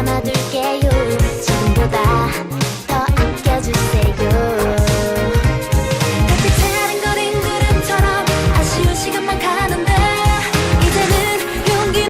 담아둘게요. 지금보다